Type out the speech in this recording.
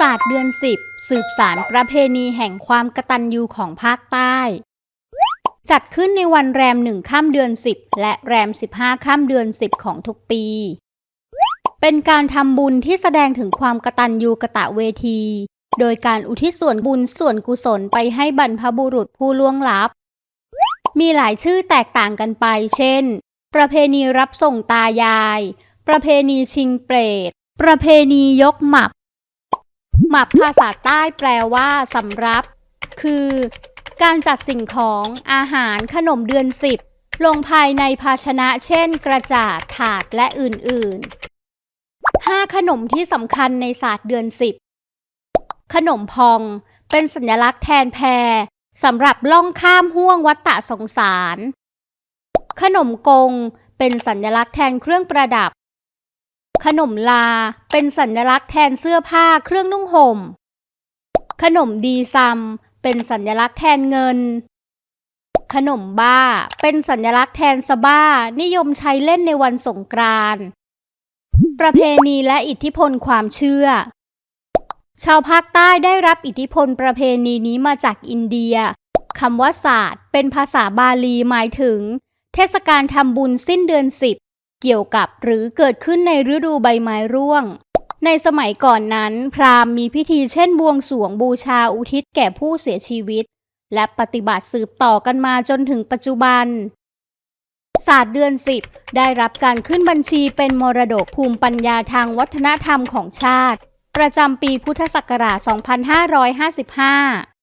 ศาสตร์เดือนสิบสืบสารประเพณีแห่งความกตัญญูของภาคใต้ จัดขึ้นในวันแรมหนึ่งข้ามเดือนสิบและแรมสิบห้าข้ามเดือนสิบของทุกปี เป็นการทำบุญที่แสดงถึงความกตัญญูกะตะเวที โดยการอุทิศส่วนบุญส่วนกุศลไปให้บรรพบุรุษผู้ล่วงลับ มีหลายชื่อแตกต่างกันไป เช่น ประเพณีรับส่งตายาย ประเพณีชิงเปรตประเพณียกหมับ หมับภาษาใต้แปลว่าสำรับ คือ การจัดสิ่งของอาหารขนมเดือนสิบลงภายในภาชนะเช่น กระจาดถาดและอื่นๆ 5 ขนมที่สำคัญในศาสตร์เดือนสิบขนมพองเป็นสัญลักษณ์แทนแพรสำหรับล่องข้ามห่วงวัฏฏะสงสาร ขนมกงเป็นสัญลักษณ์แทนเครื่องประดับ ขนมลา เป็นสัญลักษณ์แทนเสื้อผ้าเครื่องนุ่งห่ม ขนมดีซัม เป็นสัญลักษณ์แทนเงิน ขนมบ้า เป็นสัญลักษณ์แทนสบ้า นิยมใช้เล่นในวันสงกรานต์ประเพณีและอิทธิพลความเชื่อ ชาวภาคใต้ได้รับอิทธิพลประเพณีนี้มาจากอินเดียคำว่าศาสตร์ เป็นภาษาบาลีหมายถึง เทศกาลทำบุญสิ้นเดือนสิบ เกี่ยวกับหรือเกิดขึ้นในฤดูใบไม้ร่วง ในสมัยก่อนนั้น พราหมณ์มีพิธีเช่นบวงสรวงบูชาอุทิศแก่ผู้เสียชีวิต และปฏิบัติสืบต่อกันมาจนถึงปัจจุบัน ศาสตร์เดือนสิบได้รับการขึ้นบัญชีเป็นมรดกภูมิปัญญาทางวัฒนธรรมของชาติ ประจำปีพุทธศักราช 2555